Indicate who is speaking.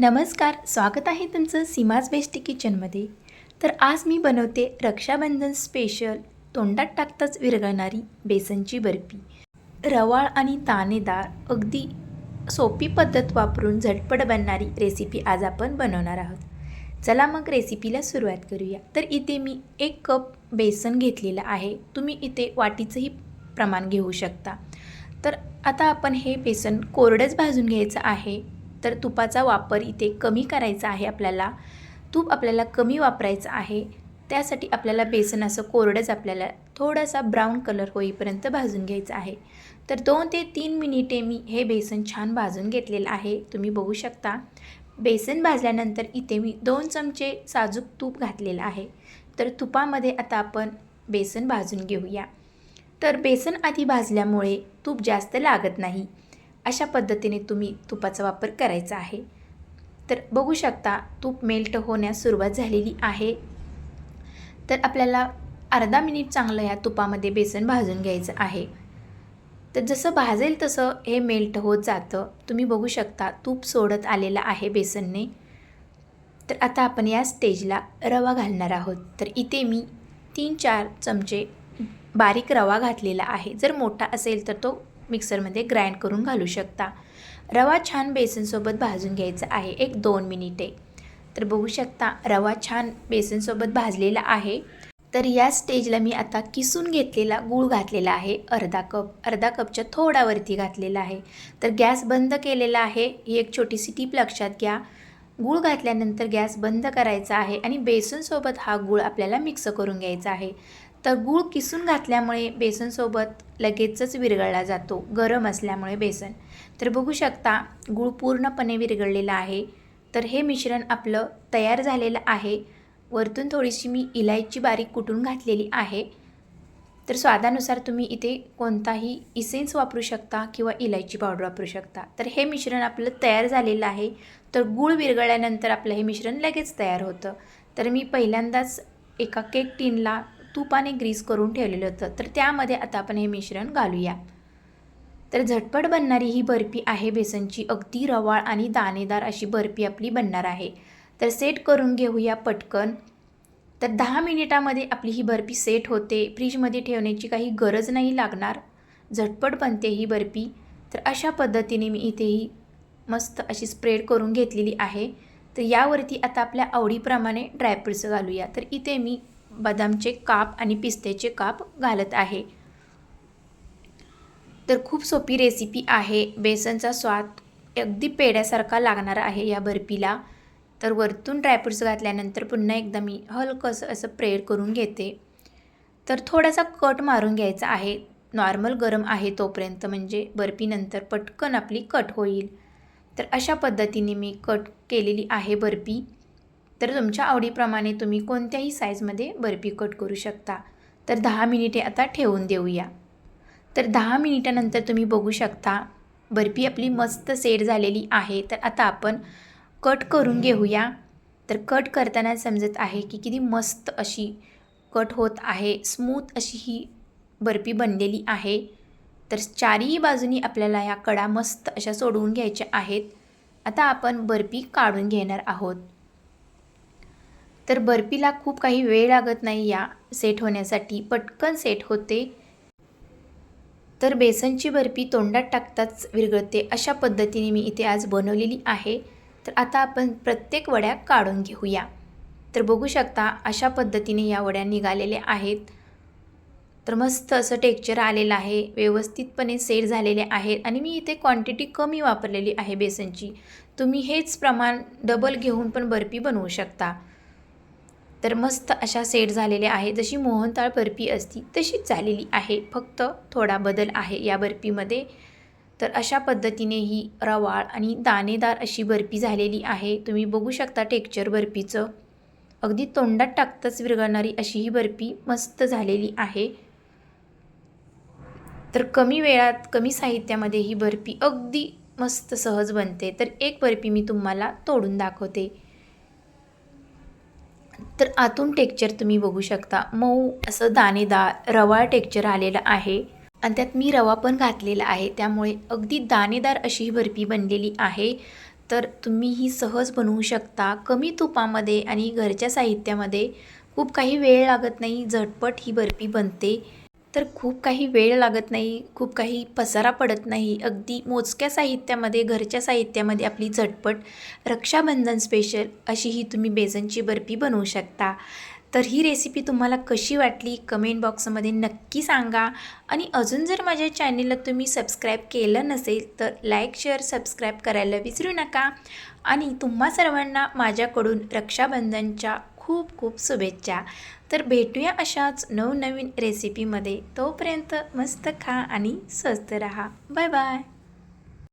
Speaker 1: नमस्कार स्वागत आहे तुमचं सीमाज बेस्टी किचनमध्ये. तर आज मी बनवते रक्षाबंधन स्पेशल तोंडात टाकताच विरघळणारी बेसनची बर्फी. रवाळ आणि तानेदार अगदी सोपी पद्धत वापरून झटपट बनणारी रेसिपी आज आपण बनवणार आहोत. चला मग रेसिपीला सुरुवात करूया. तर इथे मी एक कप बेसन घेतलेलं आहे. तुम्ही इथे वाटीचंही प्रमाण घेऊ शकता. तर आता आपण हे बेसन कोरडंच भाजून घ्यायचं आहे. तर तुपाचा वापर इथे कमी करायचा आहे आपल्याला. तूप आपल्याला कमी वापरायचं आहे. त्यासाठी आपल्याला बेसन असं कोरडंच आपल्याला थोडासा ब्राऊन कलर होईपर्यंत भाजून घ्यायचं आहे. तर दोन ते तीन मिनिटे मी हे बेसन छान भाजून घेतलेलं आहे. तुम्ही बघू शकता. बेसन भाजल्यानंतर इथे मी दोन चमचे साजूक तूप घातलेलं आहे. तर तुपामध्ये आता आपण बेसन भाजून घेऊया. तर बेसन आधी भाजल्यामुळे तूप जास्त लागत नाही. अशा पद्धतीने तुम्ही तुपाचा वापर करायचा आहे. तर बघू शकता तूप मेल्ट होण्यास सुरुवात झालेली आहे. तर आपल्याला अर्धा मिनिट चांगलं या तुपामध्ये बेसन भाजून घ्यायचं आहे. तर जसं भाजेल तसं हे मेल्ट होत जातं. तुम्ही बघू शकता तूप सोडत आलेलं आहे बेसनने. तर आता आपण या स्टेजला रवा घालणार आहोत. तर इथे मी तीन चार चमचे बारीक रवा घातलेला आहे. जर मोठा असेल तर तो मिक्सरमध्ये ग्राइंड करून घालू शकता. रवा छान बेसनसोबत भाजून घ्यायचा आहे एक दोन मिनिटे. तर बघू शकता रवा छान बेसनसोबत भाजलेला आहे. तर या स्टेजला मी आता किसून घेतलेला गूळ घातलेला आहे अर्धा कप. अर्धा कपच्या थोडावरती घातलेला आहे. तर गॅस बंद केलेला आहे. ही एक छोटीशी टीप लक्षात घ्या. गूळ घातल्यानंतर गॅस बंद करायचा आहे आणि बेसनसोबत हा गूळ आपल्याला मिक्स करून घ्यायचा आहे. तर गूळ किसून घातल्यामुळे बेसनसोबत लगेचच विरघळला जातो गरम असल्यामुळे बेसन. तर बघू शकता गूळ पूर्णपणे विरघळलेला आहे. तर हे मिश्रण आपलं तयार झालेलं आहे. वरतून थोडीशी मी इलायची बारीक कुटून घातलेली आहे. तर स्वादानुसार तुम्ही इथे कोणताही इसेन्स वापरू शकता किंवा इलायची पावडर वापरू शकता. तर हे मिश्रण आपलं तयार झालेलं आहे. तर गूळ विरघळल्यानंतर आपलं हे मिश्रण लगेच तयार होतं. तर मी पहिल्यांदाच एका केक टीनला तुपाने ग्रीस करून ठेवलेलं होतं. तर त्यामध्ये आता आपण हे मिश्रण घालूया. तर झटपट बनणारी ही बर्फी आहे बेसनची. अगदी रवाळ आणि दाणेदार अशी बर्फी आपली बनणार आहे. तर सेट करून घेऊया पटकन. तर दहा मिनिटामध्ये आपली ही बर्फी सेट होते. फ्रीजमध्ये ठेवण्याची काही गरज नाही लागणार. झटपट बनते ही बर्फी. तर अशा पद्धतीने मी इथेही मस्त अशी स्प्रेड करून घेतलेली आहे. तर यावरती आता आपल्या आवडीप्रमाणे ड्रायफ्रूट्स घालूया. तर इथे मी बदामचे काप आणि पिस्त्याचे काप घालत आहे. तर खूप सोपी रेसिपी आहे. बेसनचा स्वाद अगदी पेड्यासारखा लागणार आहे या बर्फीला. तर वरतून ड्रायफ्रूट्स घातल्यानंतर पुन्हा एकदा मी हलकंसं असं प्रेड करून घेते. तर थोडासा कट मारून घ्यायचा आहे. नॉर्मल गरम आहे तोपर्यंत म्हणजे बर्फीनंतर पटकन आपली कट होईल. तर अशा पद्धतीने मी कट केलेली आहे बर्फी. तर तुमच्या आवडीप्रमाणे तुम्ही कोणत्याही साईजमध्ये बर्फी कट करू शकता. तर दहा मिनिटे आता ठेवून देऊया. तर दहा मिनिटानंतर तुम्ही बघू शकता बर्फी आपली मस्त सेट झालेली आहे. तर आता आपण कट करून घेऊया. तर कट करताना समजत आहे की किती मस्त अशी कट होत आहे. स्मूथ अशी ही बर्फी बनलेली आहे. तर चारही बाजूनी आपल्याला ह्या कडा मस्त अशा सोडवून घ्यायच्या आहेत. आता आपण बर्फी काढून घेणार आहोत. तर बर्फीला खूप काही वेळ लागत नाही या सेट होण्यासाठी. पटकन सेट होते. तर बेसनची बर्फी तोंडात टाकताच विरघळते. अशा पद्धतीने मी इथे आज बनवलेली आहे. तर आता आपण प्रत्येक वड्या काढून घेऊया. तर बघू शकता अशा पद्धतीने या वड्या निघालेल्या आहेत. तर मस्त असं टेक्चर आलेलं आहे. व्यवस्थितपणे सेट झालेले आहेत. आणि मी इथे क्वांटिटी कमी वापरलेली आहे बेसनची. तुम्ही हेच प्रमाण डबल घेऊन पण बर्फी बनवू शकता. तर मस्त अशा सेट झालेल्या आहे जशी मोहनताळ बर्फी असती तशीच झालेली आहे. फक्त थोडा बदल आहे या बर्फीमध्ये. तर अशा पद्धतीने ही रवाळ आणि दाणेदार अशी बर्फी झालेली आहे. तुम्ही बघू शकता टेक्चर बर्फीचं. अगदी तोंडात टाकताच विरघळणारी अशी ही बर्फी मस्त झालेली आहे. तर कमी वेळात कमी साहित्यामध्ये ही बर्फी अगदी मस्त सहज बनते. तर एक बर्फी मी तुम्हाला तोडून दाखवते. तर आतून टेक्चर तुम्ही बघू शकता. मऊ असं दाणेदार रवाळ टेक्चर आलेलं आहे. आणि त्यात मी रवा पण घातलेला आहे. त्यामुळे अगदी दाणेदार अशी ही बर्फी बनलेली आहे. तर तुम्ही ही सहज बनवू शकता. कमी तुपामध्ये आणि घरच्या साहित्यामध्ये खूप काही वेळ लागत नाही. झटपट ही बर्फी बनते. तर खूप काही वेळ लागत नाही खूप काही पसारा पडत नाही. अगदी मोजक्या साहित्यामध्ये घरच्या साहित्यामध्ये आपली झटपट रक्षाबंधन स्पेशल अशी ही तुम्ही बेसनची बर्फी बनवू शकता. तर ही रेसिपी तुम्हाला कशी वाटली? कमेंट बॉक्समध्ये नक्की सांगा. आणि अजून जर माझ्या चॅनेलला तुम्ही सबस्क्राईब केलं नसेल तर लाईक शेअर सबस्क्राईब करायला विसरू नका. आणि तुम्हा सर्वांना माझ्याकडून रक्षाबंधनच्या खूप खूप शुभेच्छा. तर भेटूया अशाच नवनवीन रेसिपीमध्ये तोपर्यंत मस्त खा आणि स्वस्त रहा. Bye bye